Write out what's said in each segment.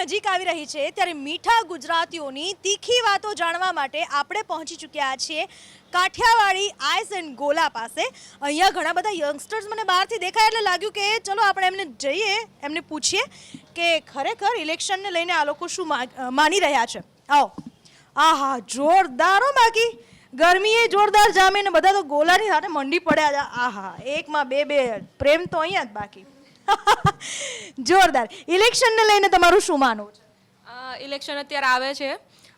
નજીક આવી રહી છે ત્યારે મીઠા ગુજરાતીઓની તીખી વાતો જાણવા માટે આપણે પહોંચી ચૂક્યા છીએ કાઠિયાવાડી આઈસ એન્ડ ગોલા પાસે. અહીંયા ઘણા બધા યંગસ્ટર્સ મને બહારથી દેખાય એટલે લાગ્યું કે ચલો આપણે એમને જઈએ, એમને પૂછીએ કે ખરેખર ઇલેક્શનને લઈને આ લોકો શું માની રહ્યા છે. આવો. આહા, જોરદાર બાકી. ગરમીએ જોરદાર જામે ને બધા તો ગોલાની સાથે મંડી પડ્યા આહા, એકમાં બે બે. પ્રેમ તો અહીંયા જ બાકી. જોરદાર. ઇલેક્શનને લઈને તમારું શું માનવું છે? ઇલેક્શન અત્યારે આવે છે.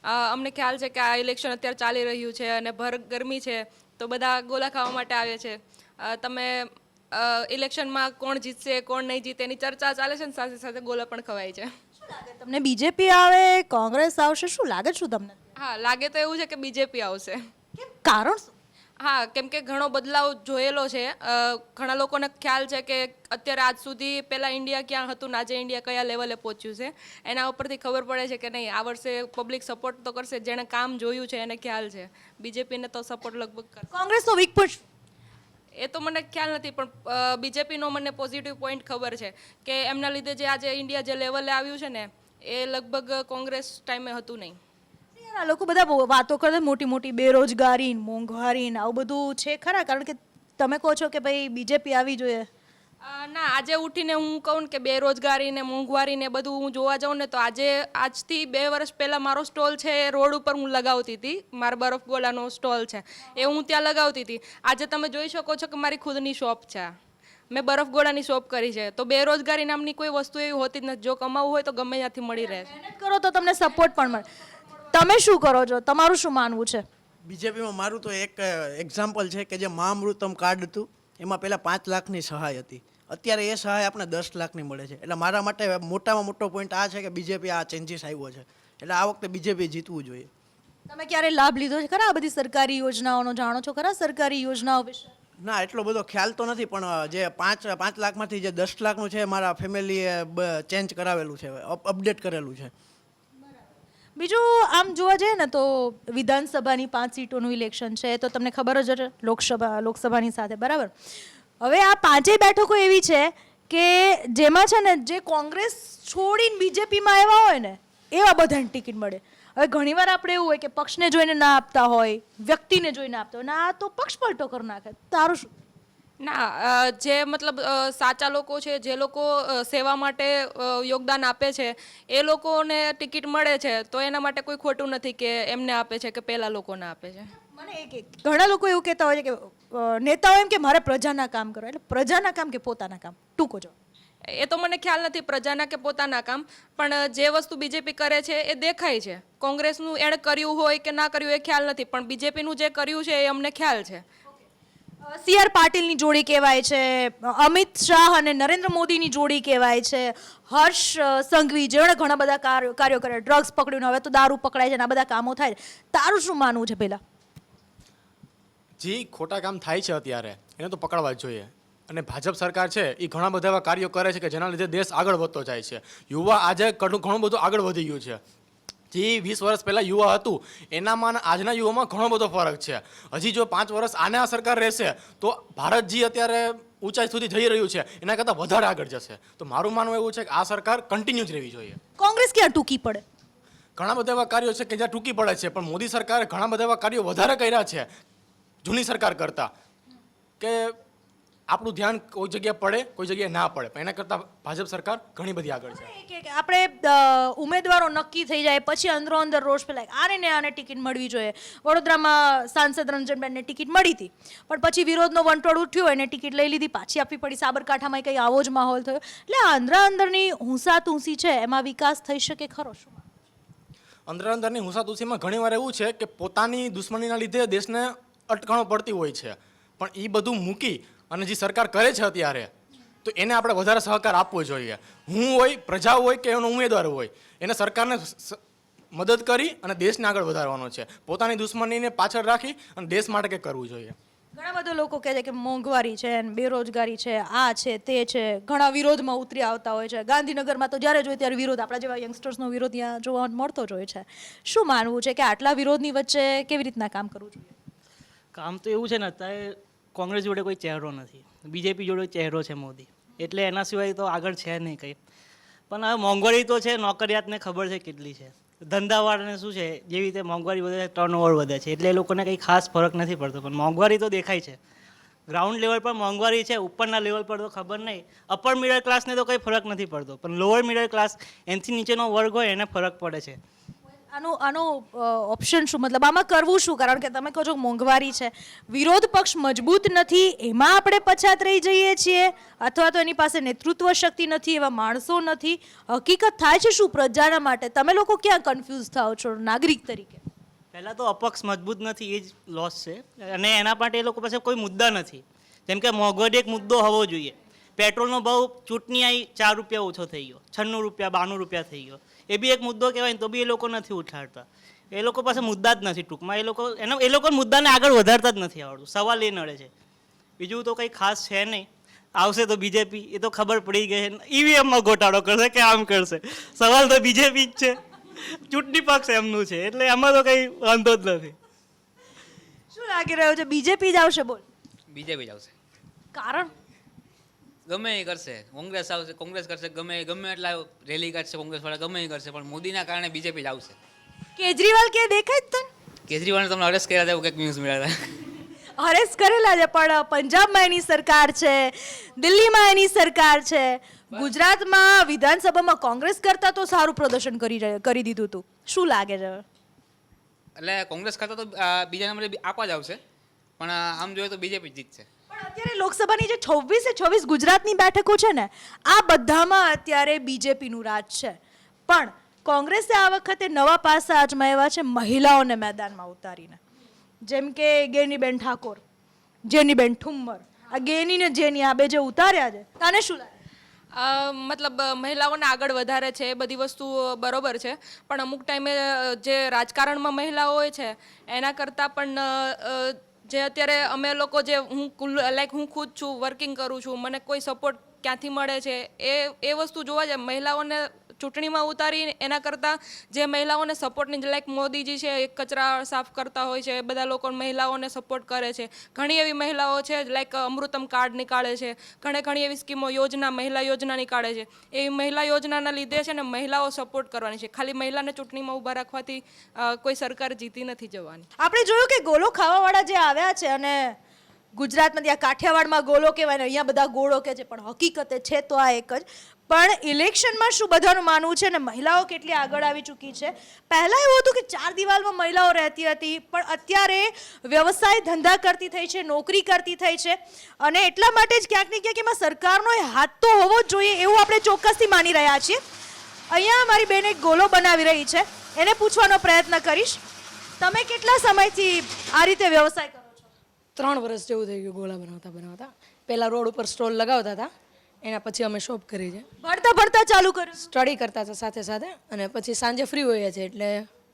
અમને ખ્યાલ છે કે આ ઇલેક્શન અત્યારે ચાલી રહ્યું છે અને ભર ગરમી છે તો બધા ગોલા ખાવા માટે આવે છે. તમે ઇલેક્શનમાં કોણ જીતશે કોણ નહીં જીતે એની ચર્ચા ચાલે છે ને સાથે સાથે ગોલા પણ ખવાય છે. તમને? બીજેપી આવે કોંગ્રેસ આવશે? શું લાગે શું તમને? હા લાગે તો એવું છે કે બીજેપી આવશે. કારણ હા કેમ કે ઘણો બદલાવ જોયેલો છે. ઘણા લોકોને ખ્યાલ છે કે અત્યારે આજ સુધી પહેલાં ઇન્ડિયા ક્યાં હતું ને આજે ઇન્ડિયા કયા લેવલે પહોંચ્યું છે. એના ઉપરથી ખબર પડે છે કે નહીં આ વર્ષે પબ્લિક સપોર્ટ તો કરશે જેણે કામ જોયું છે એને ખ્યાલ છે. બીજેપીને તો સપોર્ટ લગભગ કરશે. કોંગ્રેસનો વીક પોઈન્ટ એ તો મને ખ્યાલ નથી પણ બીજેપીનો મને પોઝિટિવ પોઈન્ટ ખબર છે કે એમના લીધે જે આજે ઇન્ડિયા જે લેવલે આવ્યું છે ને એ લગભગ કોંગ્રેસ ટાઈમે હતું નહીં. આ લોકો બધા વાતો કરે મોટી મોટી બેરોજગારી મોંઘવારી ને આવું બધું છે ખરા? કારણ કે તમે કહો છો કે ભાઈ બીજેપી આવી જોઈએ. ના આજે ઉઠીને હું કહું કે બેરોજગારી ને મોંઘવારી ને બધું હું જોવા જાઉં ને તો આજે આજથી બે વર્ષ પહેલાં મારો સ્ટોલ છે એ રોડ ઉપર હું લગાવતી હતી. મારા બરફ ગોલાનો સ્ટોલ છે. એ હું ત્યાં લગાવતી હતી. આજે તમે જોઈ શકો છો કે મારી ખુદની શોપ છે મેં બરફ ગોળાની શોપ કરી છે. તો બેરોજગારી નામની કોઈ વસ્તુ એવી હોતી જ નથી. જો કમાવું હોય તો ગમે ત્યાંથી મળી રહે. છે મહેનત કરો તો તમને સપોર્ટ પણ મળે. તમે શું કરો છો? તમારું શું માનવું છે? બીજેપીમાં મારું તો એક એક્ઝામ્પલ છે કે જે મહામૃતમ કાર્ડ હતું એમાં પહેલાં પાંચ લાખની સહાય હતી. અત્યારે એ સહાય આપણે દસ લાખની મળે છે. એટલે મારા માટે મોટામાં મોટો પોઈન્ટ આ છે કે બીજેપી આ ચેન્જીસ આવ્યો છે. એટલે આ વખતે બીજેપી જીતવું જોઈએ. તમે ક્યારે લાભ લીધો છે? ખરા આ બધી સરકારી યોજનાઓનો જાણો છો? ખરા સરકારી યોજનાઓ વિશે? ના એટલો બધો ખ્યાલ તો નથી પણ જે પાંચ પાંચ લાખમાંથી જે દસ લાખનું છે મારા ફેમિલીએ ચેન્જ કરાવેલું છે અપડેટ કરેલું છે. બીજું, આમ જોવા જઈએ ને તો વિધાનસભાની પાંચ સીટોનું ઇલેક્શન છે, તો તમને ખબર જ લોકસભા, લોકસભાની સાથે, બરાબર? હવે આ પાંચેય બેઠકો એવી છે કે જેમાં છે ને જે કોંગ્રેસ છોડીને બીજેપીમાં આવ્યા હોય ને, એવા બધાને ટિકિટ મળે. હવે ઘણીવાર આપણે એવું હોય કે પક્ષને જોઈને ના આપતા હોય, વ્યક્તિને જોઈને આપતા હોય, ને આ તો પક્ષ પલટો કરી નાખે. તારું શું? ના જે મતલબ સાચા લોકો છે જે લોકો સેવા માટે યોગદાન આપે છે એ લોકોને ટિકિટ મળે છે તો એના માટે કોઈ ખોટું નથી કે એમને આપે છે કે પહેલાં લોકોને આપે છે. મને એક એક ઘણા લોકો એવું કહેતા હોય છે કે નેતાઓ એમ કે મારે પ્રજાના કામ કરો એટલે પ્રજાના કામ કે પોતાના કામ? ટૂંકો જો એ તો મને ખ્યાલ નથી પ્રજાના કે પોતાના કામ પણ જે વસ્તુ બીજેપી કરે છે એ દેખાય છે. કોંગ્રેસનું એણે કર્યું હોય કે ના કર્યું એ ખ્યાલ નથી પણ બીજેપીનું જે કર્યું છે એ અમને ખ્યાલ છે. સી આર પાટીલની જોડી કહેવાય છે, અમિત શાહ અને નરેન્દ્ર મોદીની જોડી કહેવાય છે, હર્ષ સંઘવી જેણે ઘણા બધા કાર્યો કાર્યો ડ્રગ્સ પકડ્યું હવે તો દારૂ પકડાય છે આ બધા કામો થાય. તારું શું માનવું છે પેલા જે, ખોટા કામ થાય છે અત્યારે. એને તો પકડવા જ જોઈએ. અને ભાજપ સરકાર છે, એ ઘણા બધા એવા કાર્યો કરે છે કે જેના લીધે દેશ આગળ વધતો જાય છે. યુવા આજે ઘણું ઘણું બધું આગળ વધી ગયું છે. જે વીસ વર્ષ પહેલાં યુવા હતું એનામાં આજના યુવામાં ઘણો બધો ફરક છે. હજી જો પાંચ વર્ષ આને આ સરકાર રહેશે તો ભારત જે અત્યારે ઊંચાઈ સુધી જઈ રહ્યું છે એના કરતાં વધારે આગળ જશે. તો મારું માનવું એવું છે કે આ સરકાર કન્ટિન્યુ જ રહેવી જોઈએ. કોંગ્રેસ ક્યાં ટૂંકી પડે? ઘણા બધા એવા કાર્યો છે કે જ્યાં ટૂંકી પડે છે પણ મોદી સરકારે ઘણા બધા એવા કાર્યો વધારે કર્યા છે જૂની સરકાર કરતાં. કે આપણું ધ્યાન કોઈ જગ્યાએ પડે કોઈ જગ્યાએ ના પડે. પણ એના કરતાં ભાજપ સરકાર ઘણી બધી આગળ છે. આપણે ઉમેદવારો નક્કી થઈ જાય પછી અંદરો અંદર રોષ ફેલાય. આને ને આને ટિકિટ મળવી જોઈએ. વડોદરામાં સાંસદ રંજનબેનને ટિકિટ મળી હતી. પણ પછી વિરોધનો વંટોળ ઉઠ્યો એને ટિકિટ લઈ લીધી પાછી આપવી પડી. સાબરકાંઠામાં કંઈ આવો જ માહોલ થયો. એટલે અંદરા અંદરની હુંસા તુંસી છે એમાં વિકાસ થઈ શકે ખરો શું? અંદર અંદરની હુંસાતુસીમાં ઘણીવાર એવું છે કે પોતાની દુશ્મનીના લીધે દેશને અટકણો પડતી હોય છે. પણ એ બધું મૂકી અને જે સરકાર કરે છે અત્યારે તો એને આપણે વધારે સહકાર આપવો જોઈએ. હું હોય પ્રજા હોય કે એનો ઉમેદવાર હોય એને સરકારને મદદ કરી અને દેશને આગળ વધારવાનો છે. પોતાની દુશ્મનીને પાછળ રાખી અને દેશ માટે કંઈક કરવું જોઈએ. ઘણા બધા લોકો કહે છે કે મોંઘવારી છે બેરોજગારી છે આ છે તે છે. ઘણા વિરોધમાં ઉતરી આવતા હોય છે. ગાંધીનગરમાં તો જ્યારે જોઈએ ત્યારે વિરોધ આપણા જેવા યંગસ્ટર્સનો વિરોધ ત્યાં જોવા મળતો જ હોય છે. શું માનવું છે કે આટલા વિરોધની વચ્ચે કેવી રીતના કામ કરવું જોઈએ? કામ તો એવું છે ને અત્યારે કોંગ્રેસ જોડે કોઈ ચહેરો નથી. બીજેપી જોડે ચહેરો છે મોદી. એટલે એના સિવાય તો આગળ છે નહીં કંઈ. પણ હવે મોંઘવારી તો છે, નોકરિયાતને ખબર છે કેટલી છે. ધંધાવાળાને શું છે, જેવી રીતે મોંઘવારી વધે છે ટર્ન વધે છે. એટલે એ લોકોને કંઈ ખાસ ફરક નથી પડતો. પણ મોંઘવારી તો દેખાય છે. ગ્રાઉન્ડ લેવલ પર મોંઘવારી છે, ઉપરના લેવલ પર તો ખબર નહીં. અપર મિડલ ક્લાસને તો કંઈ ફરક નથી પડતો. પણ લોઅર મિડલ ક્લાસ એનથી નીચેનો વર્ગ હોય એને ફરક પડે છે. આનો આનો ઓપ્શન શું? મતલબ આમાં કરવું શું? કારણ કે તમે કહો છો મોંઘવારી છે. વિરોધ પક્ષ મજબૂત નથી, એમાં આપણે પછાત રહી જઈએ છીએ, અથવા તો એની પાસે નેતૃત્વ શક્તિ નથી, એવા માણસો નથી. હકીકત થાય છે શું પ્રજાના માટે? તમે લોકો ક્યાં કન્ફ્યુઝ થાઓ છો નાગરિક તરીકે? પહેલાં તો અપક્ષ મજબૂત નથી, એ જ લોસ છે. અને એના માટે એ લોકો પાસે કોઈ મુદ્દા નથી. જેમ કે મોંઘવારી એક મુદ્દો હોવો જોઈએ. પેટ્રોલનો ભાવ ચૂંટણી આવી ચાર રૂપિયા ઓછો થઈ ગયો, છન્નું રૂપિયા, બાણું રૂપિયા થઈ ગયો. એ બી એક મુદ્દો કહેવાય ને તો બી એ લોકો નથી ઉઠાડતા. એ લોકો પાસે મુદ્દા જ નથી ટૂંકમાં. એ લોકો એનો એ લોકો મુદ્દાને આગળ વધારતા જ નથી આવડતું. સવાલ એ નડે છે. બીજું તો કંઈ ખાસ છે નહીં. આવશે તો બીજેપી. એ તો ખબર પડી ગઈ છે. ઈવીએમમાં ઘોટાળો કરશે કે આમ કરશે. સવાલ તો બીજેપી જ છે. ચૂંટણી પક્ષ એમનું છે. એટલે એમાં તો કંઈ વાંધો જ નથી. શું લાગી રહ્યો છે? બીજેપી જ આવશે બોલ. બીજેપી જ આવશે. કારણ? ગમે એ કરશે. કોંગ્રેસ આવશે કોંગ્રેસ કરશે ગમે ગમે એટલા રેલી કાઢશે કોંગ્રેસ વાળા ગમે એ કરશે પણ મોદીના કારણે બીજેપી જ આવશે. કેજરીવાલ કે દેખાય જ તને કેજરીવાલને તમને અરેસ્ટ કર્યા હતા એવું કંઈક ન્યૂઝ મળ્યા હતા. અરેસ્ટ કરેલા છે પણ પંજાબમાં એની સરકાર છે દિલ્હીમાં એની સરકાર છે. ગુજરાતમાં વિધાનસભામાં કોંગ્રેસ કરતા તો સારું પ્રદર્શન કરી કરી દીધું હતું શું લાગે છે એટલે કોંગ્રેસ કરતાં તો બીજા નંબરે બી આપવા જ આવશે. પણ આમ જોઈએ તો બીજેપી જીતશે. અત્યારે લોકસભાની જે છવ્વીસે છવ્વીસ ગુજરાતની બેઠકો છે ને, આ બધામાં અત્યારે બીજેપીનું રાજ છે. પણ કોંગ્રેસે આ વખતે નવા પાસા અજમાવ્યા છે મહિલાઓને મેદાનમાં ઉતારીને. જેમ કે ગેનીબેન ઠાકોર, જેનીબેન ઠુમ્મર. આ ગેની ને જેની આ બે જે ઉતાર્યા છે, તને શું લાગે? મતલબ મહિલાઓને આગળ વધારે છે, એ બધી વસ્તુ બરોબર છે. પણ અમુક ટાઈમે જે રાજકારણમાં મહિલાઓ હોય છે, એના કરતાં પણ જે અત્યારે અમે લોકો જે હું લાઈક હું ખુદ છું વર્કિંગ કરું છું, મને કોઈ સપોર્ટ ક્યાંથી મળે છે, એ એ વસ્તુ જોવા જાય. મહિલાઓને ચૂંટણીમાં ઉતારી એના કરતાં જે મહિલાઓને સપોર્ટની લાઈક મોદીજી છે એ કચરા સાફ કરતા હોય છે, એ બધા લોકો મહિલાઓને સપોર્ટ કરે છે. ઘણી એવી મહિલાઓ છે લાઈક અમૃતમ કાર્ડ નીકાળે છે. ઘણી ઘણી એવી સ્કીમો યોજના, મહિલા યોજના નીકાળે છે. એ મહિલા યોજનાના લીધે છે ને મહિલાઓ સપોર્ટ કરવાની છે. ખાલી મહિલાને ચૂંટણીમાં ઊભા રાખવાથી કોઈ સરકાર જીતી નથી જવાની. આપણે જોયું કે ગોલો ખાવાવાળા જે આવ્યા છે અને ગુજરાતમાં ત્યાં કાઠિયાવાડમાં ગોલો કહેવાય અહીંયા બધા ગોળો કે છે, પણ હકીકતે છે તો આ એક જ. પણ ઇલેક્શનમાં શું બધાનું માનવું છે ને મહિલાઓ કેટલી આગળ આવી ચૂકી છે? પહેલાં એવું હતું કે ચાર દિવાલમાં મહિલાઓ રહેતી હતી, પણ અત્યારે વ્યવસાય ધંધા કરતી થઈ છે, નોકરી કરતી થઈ છે અને એટલા માટે જ ક્યાંક ને ક્યાંક એમાં સરકારનો હાથ તો હોવો જ જોઈએ એવું આપણે ચોક્કસથી માની રહ્યા છીએ. અહીંયા મારી બેન એક ગોલો બનાવી રહી છે, એને પૂછવાનો પ્રયત્ન કરીશ. તમે કેટલા સમયથી આ રીતે વ્યવસાય કરો છો? ત્રણ વર્ષ જેવું થઈ ગયું ગોળા બનાવતા બનાવતા. પહેલાં રોડ ઉપર સ્ટોલ લગાવતા હતા. એના પછી અમે શોપ કરી છે ભણતા ભણતા ચાલુ કર્યું? સ્ટડી કરતા હતા સાથે સાથે અને પછી સાંજે ફ્રી હોઈએ છીએ એટલે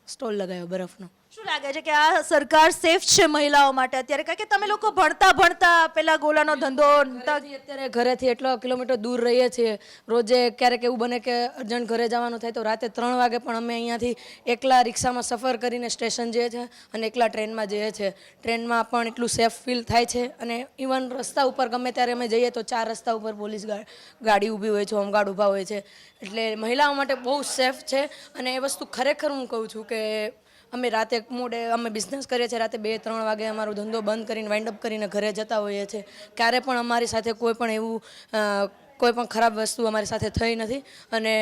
સ્ટોલ લગાવ્યો બરફનો. શું લાગે છે કે આ સરકાર સેફ છે મહિલાઓ માટે? અત્યારે કારણ કે તમે લોકો ભણતા ભણતા પેલા ગોલાનો ધંધો અત્યારે ઘરેથી એટલો કિલોમીટર દૂર રહીએ છીએ. રોજે ક્યારેક એવું બને કે અર્જન્ટ ઘરે જવાનું થાય તો રાતે ત્રણ વાગે પણ અમે અહીંયાથી એકલા રિક્ષામાં સફર કરીને સ્ટેશન જઈએ છીએ અને એકલા ટ્રેનમાં જઈએ છીએ. ટ્રેનમાં પણ એટલું સેફ ફીલ થાય છે અને ઇવન રસ્તા ઉપર ગમે ત્યારે અમે જઈએ તો ચાર રસ્તા ઉપર પોલીસ ગાડી ઊભી હોય છે હોમગાર્ડ ઊભા હોય છે. એટલે મહિલાઓ માટે બહુ સેફ છે અને એ વસ્તુ ખરેખર હું કહું છું કે અમે રાતે મોડે અમે બિઝનેસ કરીએ છીએ રાતે બે ત્રણ વાગે અમારો ધંધો બંધ કરીને વાઇન્ડ અપ કરીને ઘરે જતા હોઈએ છીએ. ક્યારે પણ અમારી સાથે કોઈ પણ એવું કોઈ પણ ખરાબ વસ્તુ અમારી સાથે થઈ નથી. અને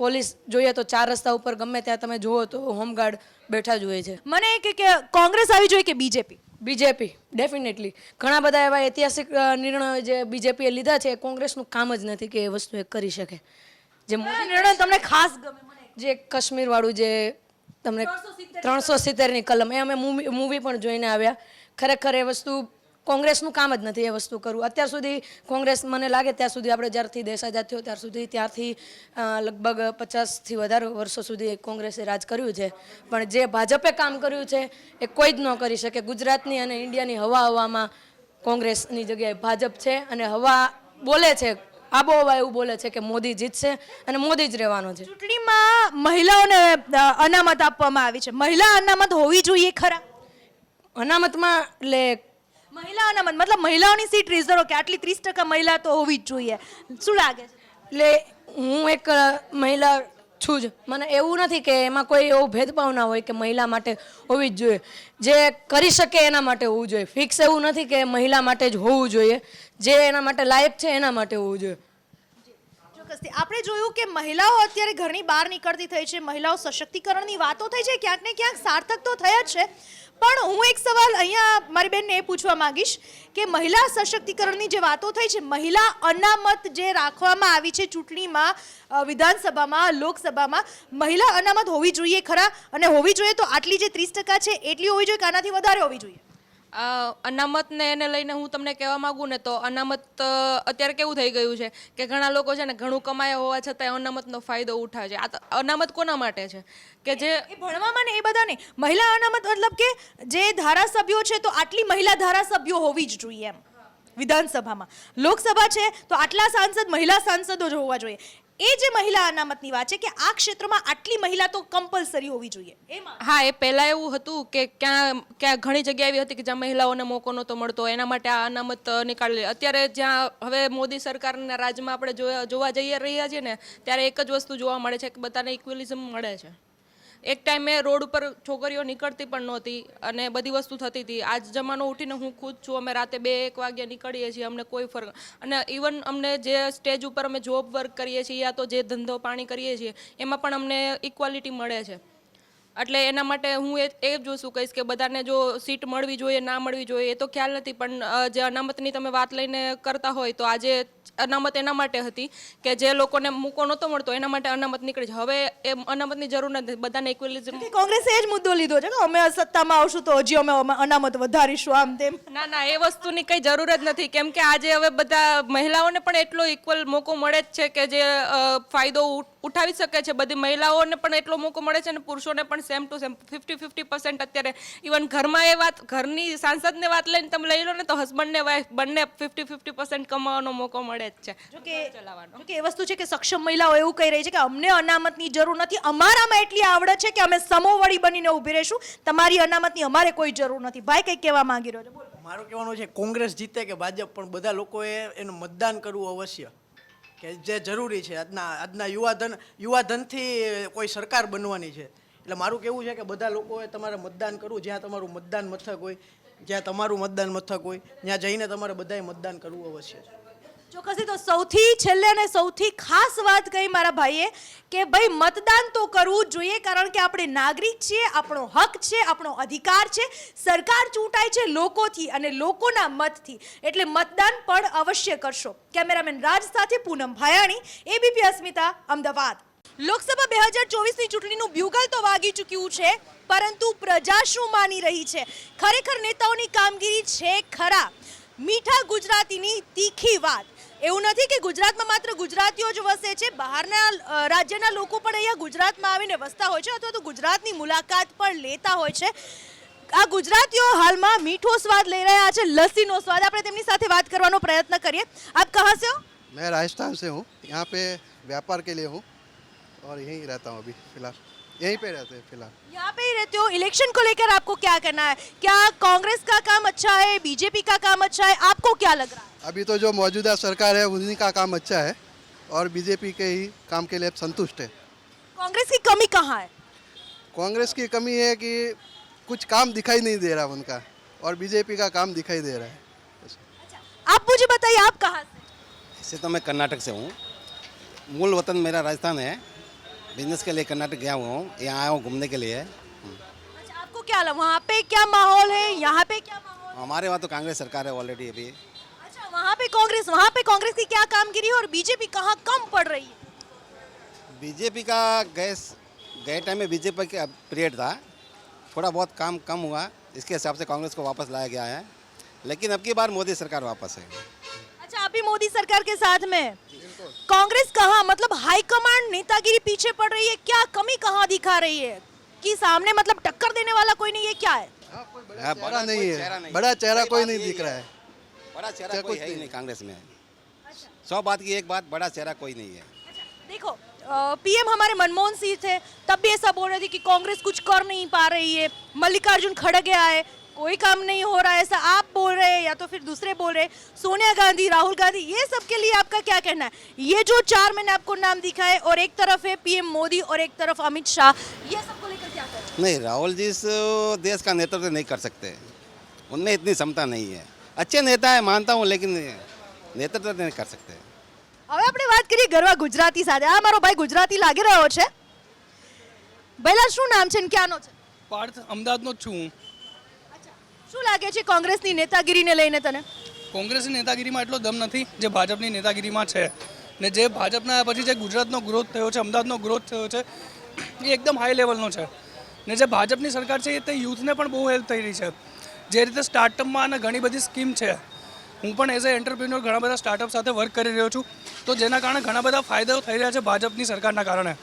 પોલીસ જોઈએ તો ચાર રસ્તા ઉપર ગમે ત્યાં તમે જુઓ તો હોમગાર્ડ બેઠા જ હોય છે. મને એ કે કોંગ્રેસ આવી જોઈએ કે બીજેપી? બીજેપી ડેફિનેટલી ઘણા બધા એવા ઐતિહાસિક નિર્ણયો જે બીજેપીએ લીધા છે એ કોંગ્રેસનું કામ જ નથી કે એ વસ્તુ એ કરી શકે. જે મોદી નિર્ણય તમને ખાસ ગમે? જે કાશ્મીરવાળું જે તમને ત્રણસો સિત્તેરની કલમ. એ અમે મૂવી મૂવી પણ જોઈને આવ્યા. ખરેખર એ વસ્તુ કોંગ્રેસનું કામ જ નથી એ વસ્તુ કરવું. અત્યાર સુધી કોંગ્રેસ મને લાગે ત્યાં સુધી આપણે જ્યારથી દેશ આઝાદ થયો ત્યાર સુધી ત્યારથી લગભગ પચાસથી વધારે વર્ષો સુધી કોંગ્રેસે રાજ કર્યું છે. પણ જે ભાજપે કામ કર્યું છે એ કોઈ જ ન કરી શકે. ગુજરાતની અને ઇન્ડિયાની હવા હવામાં કોંગ્રેસની જગ્યાએ ભાજપ છે અને હવા બોલે છે આબોહવા એવું બોલે છે કે મોદી જીતશે અને મોદી જ રહેવાનો છે. ચૂંટણીમાં મહિલાઓને અનામત આપવામાં આવી છે. મહિલા અનામત હોવી જોઈએ ખરા? અનામતમાં એટલે મહિલા અનામત મતલબ મહિલાઓની સીટ રિઝર્વ કે આટલી ત્રીસ ટકા મહિલા તો હોવી જ જોઈએ. શું લાગે છે? એટલે હું એક મહિલા છું જ. મને એવું નથી કે એમાં કોઈ એવો ભેદભાવ ના હોય કે મહિલા માટે હોવી જ જોઈએ. જે કરી શકે એના માટે હોવું જોઈએ. ફિક્સ એવું નથી કે મહિલા માટે જ હોવું જોઈએ. જે એના માટે લાયક છે, એના માટે હોવું જોઈએ. ચોક્કસથી. આપણે જોયું કે મહિલાઓ અત્યારે ઘરની બહાર નીકળતી થઈ છે, મહિલાઓ સશક્તિકરણની વાતો થઈ છે, ક્યાંક ને ક્યાંક સાર્થક તો થયા જ છે. પણ હું એક સવાલ અહીંયા મારી બેનને એ પૂછવા માંગીશ કે મહિલા સશક્તિકરણની જે વાતો થઈ છે, મહિલા અનામત જે રાખવામાં આવી છે ચૂંટણીમાં વિધાનસભામાં, લોકસભામાં, મહિલા અનામત હોવી જોઈએ ખરા? અને હોવી જોઈએ તો આટલી જે ત્રીસ ટકા છે, એટલી હોવી જોઈએ કે આનાથી વધારે હોવી જોઈએ? અનામતને એને લઈને હું તમને કહેવા માંગુ ને તો અનામત અત્યારે કેવું થઈ ગયું છે કે ઘણા લોકો છે ને ઘણું કમાયા હોવા છતાં અનામતનો ફાયદો ઉઠાવે છે. આ અનામત કોના માટે છે? કે જે ભણવામાં ને એ બધા નહીં મહિલા અનામત મતલબ કે જે ધારાસભ્યો છે તો આટલી મહિલા ધારાસભ્યો હોવી જ જોઈએ એમ. વિધાનસભામાં. લોકસભા છે તો આટલા સાંસદ મહિલા સાંસદો જ હોવા જોઈએ. એ જે મહિલા અનામતની વાત છે કે આ ક્ષેત્રમાં આટલી મહિલા તો કમ્પલસરી હોવી જોઈએ. હા, એ પહેલાં એવું હતું કે ક્યાં ક્યાં ઘણી જગ્યા એવી હતી કે જ્યાં મહિલાઓને મોકો નહોતો મળતો, એના માટે આ અનામત નીકાળેલી અત્યારે જ્યાં હવે મોદી સરકારના રાજમાં આપણે જોવા જોવા જઈ રહ્યા છીએ ને, ત્યારે એક જ વસ્તુ જોવા મળે છે કે બધાને ઇક્વલિઝમ મળે છે. એક ટાઈમે રોડ ઉપર છોકરીઓ નીકળતી પણ નહોતી અને બધી વસ્તુ થતી હતી. આજ જમાનો ઉઠીને હું ખુદ છું. અમે રાતે બે એક વાગ્યા નીકળીએ છીએ, અમને કોઈ ફરક અને ઇવન અમને જે સ્ટેજ ઉપર અમે જોબ વર્ક કરીએ છીએ યા તો જે ધંધો પાણી કરીએ છીએ, એમાં પણ અમને ઇક્વાલિટી મળે છે. એટલે એના માટે હું એ એ જ વસ્તુ કહીશ કે બધાને જો સીટ મળવી જોઈએ ના મળવી જોઈએ એ તો ખ્યાલ નથી. પણ જે અનામતની તમે વાત લઈને કરતા હોય તો આજે અનામત એના માટે હતી કે જે લોકોને મૂકો નહોતો મળતો એના માટે અનામત નીકળી છે હવે એ અનામતની જરૂર નથી. બધાને ઇક્વલિઝમ કોંગ્રેસે એ જ મુદ્દો લીધો છે કે અમે સત્તામાં આવશું તો હજી અમે અનામત વધારીશું આમ તેમ. ના ના એ વસ્તુની કઈ જરૂર જ નથી. કેમ કે આજે હવે બધા મહિલાઓને પણ એટલો ઇક્વલ મોકો મળે જ છે કે જે ફાયદો ઉઠાવી શકે છે. બધી મહિલાઓને પણ એટલો મોકો મળે છે અને પુરુષોને પણ same to same fifty fifty percent અત્યારે. ઇવન ઘરમાં એ વાત ઘરની સાંસદને વાત લઈને તમે લઈ લો ને તો હસબન્ડને વાઈફ બંને ફિફ્ટી ફિફ્ટી પર્સન્ટ કમાવાનો મોકો મળે જ છે. જો કે જો કે એ વસ્તુ છે કે સક્ષમ મહિલાઓ એવું કહી રહી છે કે અમને અનામતની જરૂર નથી. અમારામાં એટલી આવડત છે કે અમે સમોવડી બનીને ઊભી રહીશું. તમારી અનામતની અમારે કોઈ જરૂર નથી. ભાઈ કંઈક કહેવા માંગી રહ્યો છે? બોલો. મારું કહેવાનું છે કોંગ્રેસ જીતે કે ભાજપ પણ બધા લોકોએ એનું મતદાન કરવું અવશ્ય. કે જે જરૂરી છે. આજના આજના યુવાધન યુવાધનથી કોઈ સરકાર બનવાની છે. એટલે મારું કેવું છે કે બધા લોકોએ તમારે મતદાન કરવું, જ્યાં તમારું મતદાન મથક હોય, જ્યાં તમારું મતદાન મથક હોય, ત્યાં જઈને તમારે બધાએ મતદાન કરવું અવશ્ય છે. ચોક્કસથી તો સૌથી છેલ્લે અને સૌથી ખાસ વાત કહી મારા ભાઈએ કે ભાઈ મતદાન તો કરવું જોઈએ, કારણ કે આપણે નાગરિક છીએ, આપણો હક છે, આપણો અધિકાર છે, સરકાર ચૂંટાય છે લોકોથી અને લોકોના મતથી. એટલે મતદાન પણ અવશ્ય કરશો. કેમેરામેન રાજ સાથે પૂનમ ભાયાણી, એબીપી અસ્મિતા, અમદાવાદ. લોકસભા બે હજાર ચોવીસની ચૂંટણીનું બ્યુગલ તો વાગી ચૂક્યું છે, પરંતુ પ્રજા શું માની રહી છે? ખરેખર નેતાઓની કામગીરી છે ખરા. મીઠા ગુજરાતીની તીખી વાત. એવું નથી કે ગુજરાતમાં માત્ર ગુજરાતીઓ જ વસે છે. બહારના રાજ્યના લોકો પણ અહીંયા ગુજરાતમાં આવીને વસતા હોય છે અથવા તો ગુજરાતની મુલાકાત પણ લેતા હોય છે. આ ગુજરાતીઓ હાલમાં મીઠો સ્વાદ લઈ રહ્યા છે, લસ્સીનો સ્વાદ. આપણે તેમની સાથે વાત કરવાનો પ્રયત્ન કરીએ. આપ કહા સે હો મેં રાજસ્થાન સે હું. યહાં પે વ્યાપાર કે લિયે હું. और यहीं रहता हूँ अभी फ़िलहाल। यहीं पे रहते हैं फ़िलहाल। यहाँ पे ही रहते हो। इलेक्शन को लेकर आपको क्या करना है? क्या कांग्रेस का काम अच्छा है? बीजेपी का काम अच्छा है? आपको क्या लग रहा है? अभी तो जो मौजूदा सरकार है उन्हीं का काम अच्छा है और बीजेपी के ही काम के लिए संतुष्ट है। कांग्रेस की कमी कहाँ है? कांग्रेस की कमी है कि कुछ काम दिखाई नहीं दे रहा उनका और बीजेपी का काम दिखाई दे रहा है। आप मुझे बताइए आप कहाँ से? ऐसे तो मैं कर्नाटक से हूँ। मूल वतन मेरा राजस्थान है। बिज़नेस के लिए कर्नाटक गया हुआ हूँ यहाँ आया हूँ घूमने के लिए। अच्छा आपको क्या लगा वहाँ पे क्या माहौल है? यहाँ पे क्या माहौल हमारे वहाँ तो कांग्रेस सरकार है ऑलरेडी अभी। अच्छा वहाँ पे कांग्रेस वहाँ पे कांग्रेस की क्या कामगिरी है और बीजेपी कहाँ कम पड़ रही है? बीजेपी का गैस गए टाइम में बीजेपी का पीरियड था। थोड़ा बहुत काम कम हुआ इसके हिसाब से कांग्रेस को वापस लाया गया है। लेकिन अब की बार मोदी सरकार वापस है। अच्छा आप भी मोदी सरकार के साथ में। कांग्रेस कहाँ? मतलब हाईकमांड नेतागिरी पीछे पड़ रही है क्या कमी कहाँ दिखा रही है? कि सामने मतलब टक्कर देने वाला कोई नहीं है क्या है? हाँ, चेहरा बड़ा नहीं है। बड़ा चेहरा कोई नहीं दिख रहा है। बड़ा चेहरा क्या कोई है ही नहीं। नहीं कांग्रेस में। सौ बात की एक बात बड़ा चेहरा कोई नहीं है। देखो पीएम हमारे मनमोहन सिंह थे तब भी ऐसा बोल रहे थे कि कांग्रेस कुछ कर नहीं पा रही है। मल्लिकार्जुन खड़गे आए कोई काम नहीं हो रहा है ऐसा आप बोल रहे हैं या तो फिर दूसरे बोल रहे हैं सोनिया गांधी राहुल गांधी ये सब के लिए आपका क्या कहना है ये जो चार मैंने आपको नाम दिखाए और एक तरफ है पीएम मोदी और एक तरफ अमित शाह ये सबको लेकर क्या कहना नहीं राहुल जी इस देश का नेतृत्व नहीं कर सकते उनमें इतनी क्षमता नहीं है अच्छे नेता है मानता हूँ लेकिन नेतृत्व नहीं कर सकते હવે આપણે વાત કરીએ ગરવા ગુજરાતી સાથે આ મારો ભાઈ ગુજરાતી લાગી રહ્યો છે પહેલા શું નામ છે ને ક્યાંનો છે પાર્થ અમદાવાદનો જ છું હું શું લાગે છે કોંગ્રેસની નેતાગીરીને લઈને તને? કોંગ્રેસની નેતાગીરીમાં એટલો દમ નથી જે ભાજપની નેતાગીરીમાં છે. ને જે ભાજપના પછી જે ગુજરાતનો ગ્રોથ થયો છે, અમદાવાદનો ગ્રોથ થયો છે, એ એકદમ હાઈ લેવલનો છે. ને જે ભાજપની સરકાર છે, એ તે યુથને પણ બહુ હેલ્પ થઈ રહી છે. જે રીતે સ્ટાર્ટઅપમાં અને ઘણી બધી સ્કીમ છે, હું પણ એઝ અ એન્ટરપ્રિન્યોર ઘણા બધા સ્ટાર્ટઅપ સાથે વર્ક કરી રહ્યો છું. તો જેના કારણે ઘણા બધા ફાયદાઓ થઈ રહ્યા છે ભાજપની સરકારના કારણે,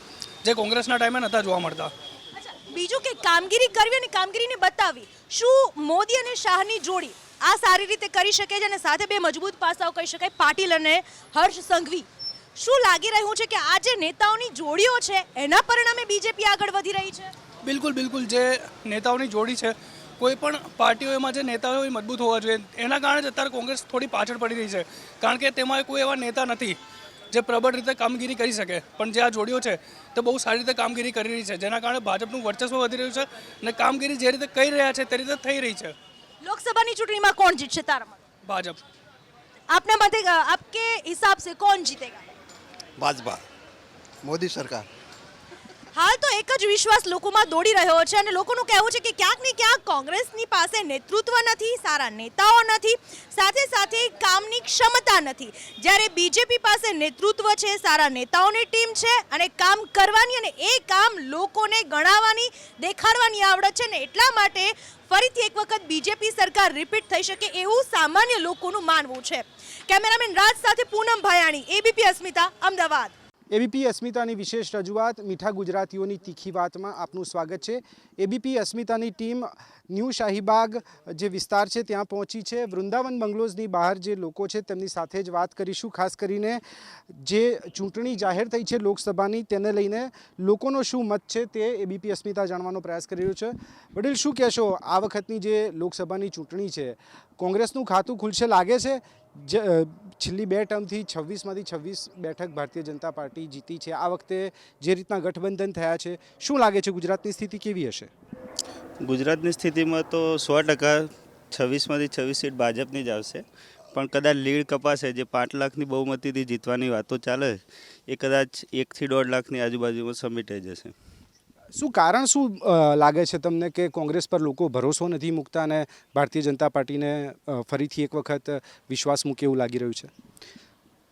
જે કોંગ્રેસના ટાઈમે નહોતા જોવા મળતા. બીજું કે કામગીરી કરવી અને કામગીરીને બતાવી શું મોદી અને શાહની જોડી આ સારી રીતે કરી શકે છે અને સાથે બે મજબૂત પાસાઓ કહી શકાય? પાટીલ અને હર્ષ સંઘવી. શું લાગી રહ્યું છે કે આ જે નેતાઓની જોડીઓ છે, એના પરિણામે બીજેપી આગળ વધી રહી છે? બિલકુલ બિલકુલ. જે નેતાઓની જોડી છે, કોઈ પણ પાર્ટીઓમાં જે નેતાઓ મજબૂત હોવા જોઈએ. એના કારણે જ અત્યારે કોંગ્રેસ થોડી પાછળ પડી રહી છે. કારણ કે તેમાં કોઈ એવા નેતા નથી. જે પ્રબળ રીતે કામગીરી કરી શકે પણ જે આ જોડીઓ છે તે બહુ સારી રીતે કામગીરી કરી રહી છે જેના કારણે ભાજપનું વર્ચસ્વ વધી રહ્યું છે અને કામગીરી જે રીતે કરી રહ્યા છે તે રીતે થઈ રહી છે. લોકસભાની ચૂંટણીમાં કોણ જીતશે તારા ભાજપ. આપના મતે આપકે હિસાબ સે કોણ જીતેગા? ભાજપા. મોદી સરકાર. હાલ તો એક જ વિશ્વાસ લોકોમાં દોડી રહ્યો છે અને લોકોનું કહેવું છે કે ક્યાંક ને ક્યાંક કોંગ્રેસની પાસે નેતૃત્વ નથી, સારા નેતાઓ નથી, સાથે સાથે કામની ક્ષમતા નથી. જ્યારે બીજેપી પાસે નેતૃત્વ છે, સારા નેતાઓની ટીમ છે અને કામ કરવાની અને એ કામ લોકોને ગણાવવાની, દેખાડવાની આવડત છે ને એટલા માટે ફરીથી એક વખત બીજેપી સરકાર રિપીટ થઈ શકે એવું સામાન્ય લોકોનું માનવું છે. કેમેરામેન રાજ સાથે પૂનમ ભાયાણી એબીપી અસ્મિતા, અમદાવાદ. એબીપી અસ્મિતાની વિશેષ રજૂઆત મીઠા ગુજરાતીઓની તીખી વાતમાં આપનું સ્વાગત છે. એબીપી અસ્મિતાની ટીમ ન્યૂ શાહીબાગ જે વિસ્તાર છે, ત્યાં પહોંચી છે. વૃંદાવન બંગલોઝની બહાર જે લોકો છે, તેમની સાથે જ વાત કરીશું. ખાસ કરીને જે ચૂંટણી જાહેર થઈ છે લોકસભાની, તેને લઈને લોકોનો શું મત છે તે એબીપી અસ્મિતા જાણવાનો પ્રયાસ કરી રહ્યો છે. વડીલ, શું કહેશો? આ વખતની જે લોકસભાની ચૂંટણી છે, કોંગ્રેસનું ખાતું ખુલશે લાગે છે? છેલ્લી બે ટર્મથી છવ્વીસમાંથી છવ્વીસ બેઠક ભારતીય જનતા પાર્ટી જીતી છે. આ વખતે જે રીતના ગઠબંધન થયા છે, શું લાગે છે? ગુજરાતની સ્થિતિ કેવી હશે? ગુજરાતની સ્થિતિમાં તો સો ટકા છવ્વીસમાંથી છવ્વીસ સીટ ભાજપની જ આવશે. પણ કદાચ લીડ કપાશે જે પાંચ લાખની બહુમતીથી જીતવાની વાતો ચાલે એ કદાચ એકથી દોઢ લાખની આજુબાજુમાં સમિટાઈ જશે. શું કારણ શું લાગે છે તમને કે કોંગ્રેસ પર લોકો ભરોસો નથી મૂકતા અને ભારતીય જનતા પાર્ટીને ફરીથી એક વખત વિશ્વાસ મૂકે એવું લાગી રહ્યું છે?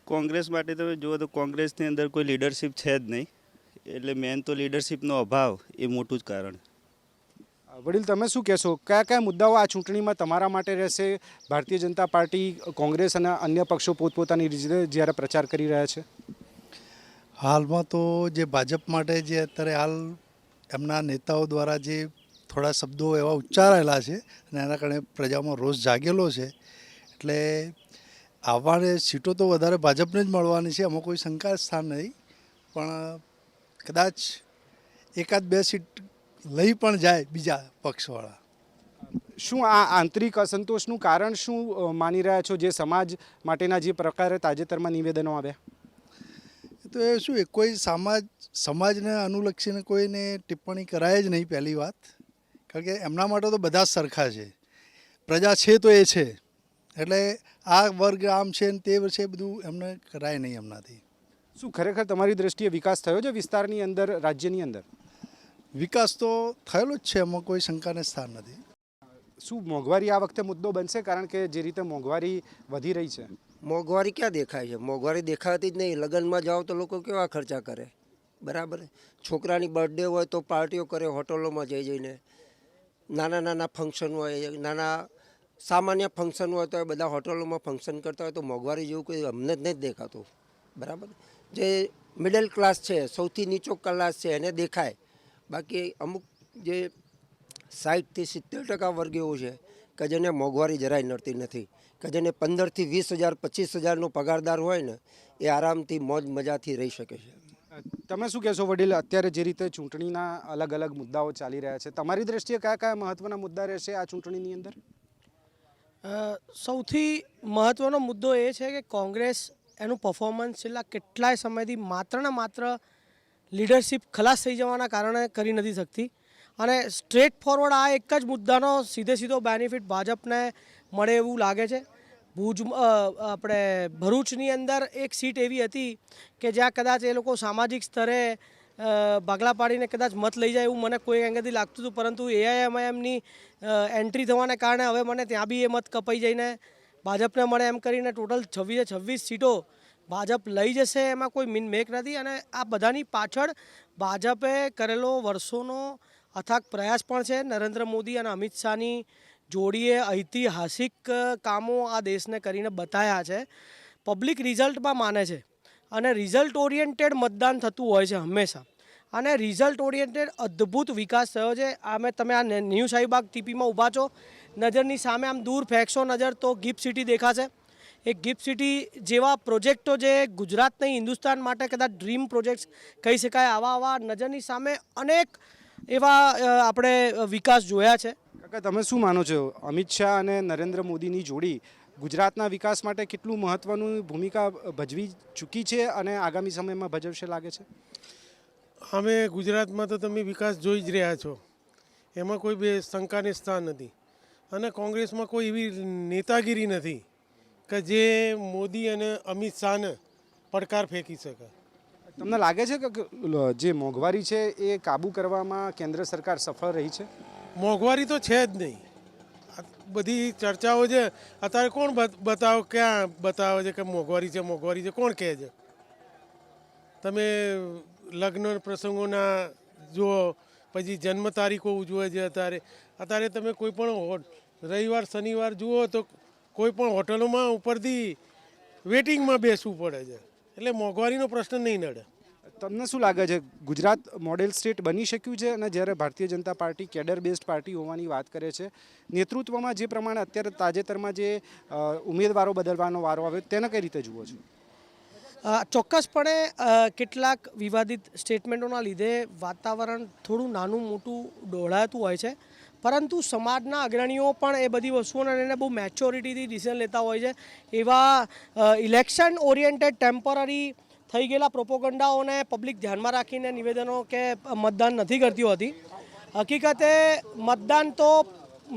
કોંગ્રેસ માટે તમે જુઓ તો કોંગ્રેસની અંદર કોઈ લીડરશિપ છે જ નહીં. એટલે મેન તો લીડરશિપનો અભાવ એ મોટું જ કારણ. વડીલ, તમે શું કહેશો? કયા કયા મુદ્દાઓ આ ચૂંટણીમાં તમારા માટે રહેશે? ભારતીય જનતા પાર્ટી, કોંગ્રેસ અને અન્ય પક્ષો પોતપોતાની રીતે જ્યારે પ્રચાર કરી રહ્યા છે? હાલમાં તો જે ભાજપ માટે જે અત્યારે હાલ એમના નેતાઓ દ્વારા જે થોડા શબ્દો એવા ઉચ્ચારાયેલા છે અને એના કારણે પ્રજામાં રોષ જાગેલો છે, એટલે આવવાને સીટો તો વધારે ભાજપને જ મળવાની છે, એમાં કોઈ શંકા સ્થાન નહીં. પણ કદાચ એકાદ બે સીટ લઈ પણ જાય બીજા પક્ષવાળા. શું આ આંતરિક અસંતોષનું કારણ શું માની રહ્યા છો જે સમાજ માટેના જે પ્રકારે તાજેતરમાં નિવેદનો આવ્યા? તો એ શું કોઈ સમાજ સમાજને અનુલક્ષીને કોઈને ટિપ્પણી કરાય જ નહીં પહેલી વાત. કારણ કે એમના માટે તો બધા જ સરખા છે. પ્રજા છે તો એ છે. એટલે આ વર્ગ આમ છે ને તે છે બધું એમને કરાય નહીં એમનાથી. શું ખરેખર તમારી દ્રષ્ટિએ વિકાસ થયો છે વિસ્તારની અંદર રાજ્યની અંદર? વિકાસ તો થયેલો જ છે એમાં કોઈ શંકાને સ્થાન નથી. શું મોંઘવારી આ વખતે મુદ્દો બનશે? કારણ કે જે રીતે મોંઘવારી વધી રહી છે. મોંઘવારી ક્યાં દેખાય છે? મોંઘવારી દેખાતી જ નહીં. લગ્નમાં જાઓ તો લોકો કેવા ખર્ચા કરે? બરાબર? છોકરાની બર્થડે હોય તો પાર્ટીઓ કરે હોટલોમાં જઈ જઈને. નાના નાના ફંક્શન હોય નાના સામાન્ય ફંક્શન હોય તો બધા હોટલોમાં ફંક્શન કરતા હોય તો મોંઘવારી જેવું કોઈ અમને જ નથી દેખાતું. બરાબર? જે મિડલ ક્લાસ છે સૌથી નીચો ક્લાસ છે એને દેખાય. બાકી અમુક જે સાઠથી સિત્તેર ટકા વર્ગ એવો છે કે જેને મોંઘવારી જરાય નડતી નથી કે જેને પંદરથી વીસ હજાર પચીસ હજારનો પગારદાર હોય ને એ આરામથી મોજ મજાથી રહી શકે છે. તમે શું કહેશો વડીલ? અત્યારે જે રીતે ચૂંટણીના અલગ અલગ મુદ્દાઓ ચાલી રહ્યા છે તમારી દ્રષ્ટિએ કયા કયા મહત્વના મુદ્દા રહેશે આ ચૂંટણીની અંદર? સૌથી મહત્ત્વનો મુદ્દો એ છે કે કોંગ્રેસ એનું પરફોર્મન્સ છેલ્લા કેટલાય સમયથી માત્ર ને માત્ર લીડરશિપ ખલાસ થઈ જવાના કારણે કરી નથી શકતી. અને સ્ટ્રેટ ફોરવર્ડ આ એક જ મુદ્દાનો સીધે સીધો બેનિફિટ ભાજપને મળે એવું લાગે છે. ભુજ આપણે ભરૂચની અંદર એક સીટ એવી હતી કે જ્યાં કદાચ એ લોકો સામાજિક સ્તરે ભાગલા પાડીને કદાચ મત લઈ જાય એવું મને કોઈ અંગેથી લાગતું હતું, પરંતુ એઆઈએમઆઈએમની એન્ટ્રી થવાને કારણે હવે મને ત્યાં બી એ મત કપાઈ જઈને ભાજપને મળે એમ કરીને ટોટલ છવ્વીસે છવ્વીસ સીટો ભાજપ લઈ જશે એમાં કોઈ મીન મેક નથી અને આ બધાની પાછળ ભાજપે કરેલો વર્ષોનો અથાગ પ્રયાસ પણ છે. નરેન્દ્ર મોદી અને અમિત શાહની જોડીએ ઐતિહાસિક કામો આ દેશને કરીને બતાવ્યા છે. પબ્લિક રિઝલ્ટમાં માને છે અને રિઝલ્ટ ઓરિએન્ટેડ મતદાન થતું હોય છે હંમેશા. અને રિઝલ્ટ ઓરિએન્ટેડ અદ્ભુત વિકાસ થયો છે. આમે તમે આ ન્યૂ શાહીબાગ ટીપીમાં ઊભા છો. નજરની સામે આમ દૂર ફેંકશો નજર તો ગિફ્ટ સિટી દેખાશે. એ ગિફ્ટ સિટી જેવા પ્રોજેક્ટો જે ગુજરાત નહીં હિન્દુસ્તાન માટે કદાચ ડ્રીમ પ્રોજેક્ટ્સ કહી શકાય આવા આવા નજરની સામે અનેક એવા આપણે વિકાસ જોયા છે. કાકા તમે શું માનો છો? અમિત શાહ અને નરેન્દ્ર મોદીની જોડી ગુજરાતના વિકાસ માટે કેટલું મહત્વનું ભૂમિકા ભજવી ચૂકી છે અને આગામી સમયમાં ભજવશે લાગે છે? અમે ગુજરાતમાં તો તમે વિકાસ જોઈ જ રહ્યા છો. એમાં કોઈ બે શંકાને સ્થાન નથી. અને કોંગ્રેસમાં કોઈ એવી નેતાગીરી નથી. કે જે મોદી અને અમિત શાહને પડકાર ફેંકી શકે. તમને લાગે છે કે જે મોંઘવારી છે એ કાબૂ કરવામાં કેન્દ્ર સરકાર સફળ રહી છે? મોંઘવારી તો છે જ નહીં. બધી ચર્ચાઓ છે. અત્યારે કોણ બત- બતાવો ક્યાં બતાવે છે કે મોંઘવારી છે મોંઘવારી છે? કોણ કહે છે? તમે લગ્ન પ્રસંગોના જુઓ પછી જન્મ તારીખો ઉજવે છે અત્યારે. અત્યારે તમે કોઈ પણ રવિવાર શનિવાર જુઓ તો કોઈ પણ હોટલોમાં ઉપરથી વેટિંગમાં બેસવું પડે છે. એટલે મોંઘવારીનો પ્રશ્ન નહીં નડે. તમને શું લાગે છે ગુજરાત મોડેલ સ્ટેટ બની શક્યું છે? અને જ્યારે Bharatiya Janata party cadre based party હોવાની વાત કરે છે નેતૃત્વમાં જે પ્રમાણે અત્યારે તાજેતરમાં જે ઉમેદવારો બદલવાનો વારો આવ્યો તેને કઈ રીતે જુઓ છો? ચોક્કસપણે કેટલાક વિવાદિત સ્ટેટમેન્ટોના લીધે વાતાવરણ થોડું નાનું મોટું ડોળાતું હોય છે. પરંતુ સમાજના અગ્રણીઓ પણ એ બધી વસ્તુઓને લઈને બહુ મેચ્યોરિટીથી ડિસિઝન લેતા હોય છે. એવા ઇલેક્શન ઓરિએન્ટેડ ટેમ્પરરી થઈ ગયેલા પ્રોપોગંડાઓને પબ્લિક ધ્યાનમાં રાખીને નિવેદનો કે મતદાન નથી કરતી હોતી. હકીકતે મતદાન તો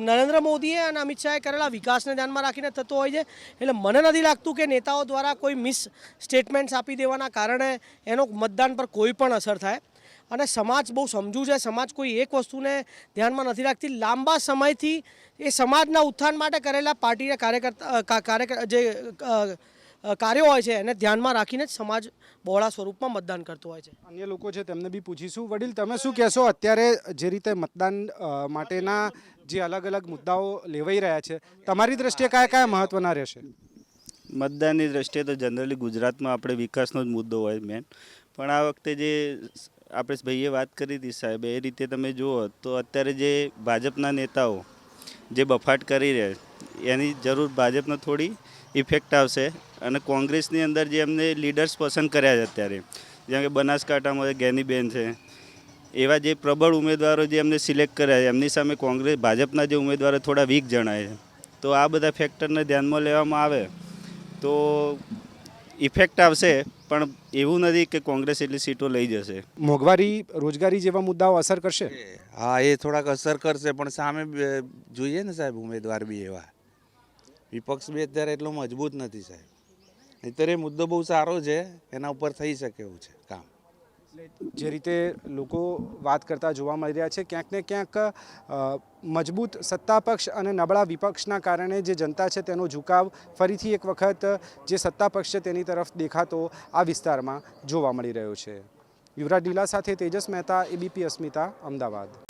નરેન્દ્ર મોદીએ અને અમિત શાહે કરેલા વિકાસને ધ્યાનમાં રાખીને થતો હોય છે. એટલે મને નથી લાગતું કે નેતાઓ દ્વારા કોઈ મિસ સ્ટેટમેન્ટ્સ આપી દેવાના કારણે એનો મતદાન પર કોઈ પણ અસર થાય. અને સમાજ બહુ સમજુ છે. સમાજ કોઈ એક વસ્તુને ધ્યાનમાં નથી રાખતી. લાંબા સમયથી એ સમાજના ઉત્થાન માટે કરેલા પાર્ટીના કાર્યકર્તા કાર્ય જે કાર્યો હોય છે એને ધ્યાનમાં રાખીને જ સમાજ બહોળા સ્વરૂપમાં મતદાન કરતો હોય છે. અન્ય લોકો છે તેમને બી પૂછીશું. વડીલ તમે શું કહેશો? અત્યારે જે રીતે મતદાન માટેના જે અલગ અલગ મુદ્દાઓ લેવાઈ રહ્યા છે તમારી દ્રષ્ટિએ કયા કયા મહત્વના રહેશે? મતદાનની દ્રષ્ટિએ તો જનરલી ગુજરાતમાં આપણે વિકાસનો જ મુદ્દો હોય મેન. પણ આ વખતે જે ભાઈએ વાત કરી હતી સાહેબ, એ રીતે તમે જુઓ તો અત્યારે જે ભાજપના નેતાઓ જે બફાટ કરી રહ્યા એની જરૂર ભાજપને થોડી ઇફેક્ટ આવશે અને કોંગ્રેસની અંદર જે એમને લીડર્સ પસંદ કર્યા છે અત્યારે, જેમ કે બનાસકાંઠામાં ગેનીબેન છે, એવા જે પ્રબળ ઉમેદવારો જે એમને સિલેક્ટ કર્યા છે, એમની સામે કોંગ્રેસ, ભાજપના જે ઉમેદવારો થોડા વીક જણાય છે. તો આ બધા ફેક્ટરને ધ્યાનમાં લેવામાં આવે તો ઇફેક્ટ આવશે પણ એવું નથી કે કોંગ્રેસ એટલી સીટો લઈ જશે. મોંઘવારી રોજગારી જેવા મુદ્દાઓ અસર કરશે? હા એ થોડાક અસર કરશે પણ સામે જોઈએ ને સાહેબ ઉમેદવાર બી એવા. વિપક્ષ બી અત્યારે એટલો મજબૂત નથી સાહેબ. અત્યારે એ મુદ્દો બહુ સારો છે એના ઉપર થઈ શકે એવું છે કામ. જે રીતે લોકો વાત કરતા જોવા મળી રહ્યા છે, ક્યાંક ને ક્યાંક મજબૂત સત્તા પક્ષ અને નબળા વિપક્ષના કારણે જે જનતા છે તેનો ઝુકાવ ફરીથી એક વખત જે સત્તા પક્ષ છે તેની તરફ દેખાતો આ વિસ્તારમાં જોવા મળી રહ્યો છે. યુવરાજ ડીલા સાથે તેજસ મહેતા, એબીપી અસ્મિતા, અમદાવાદ.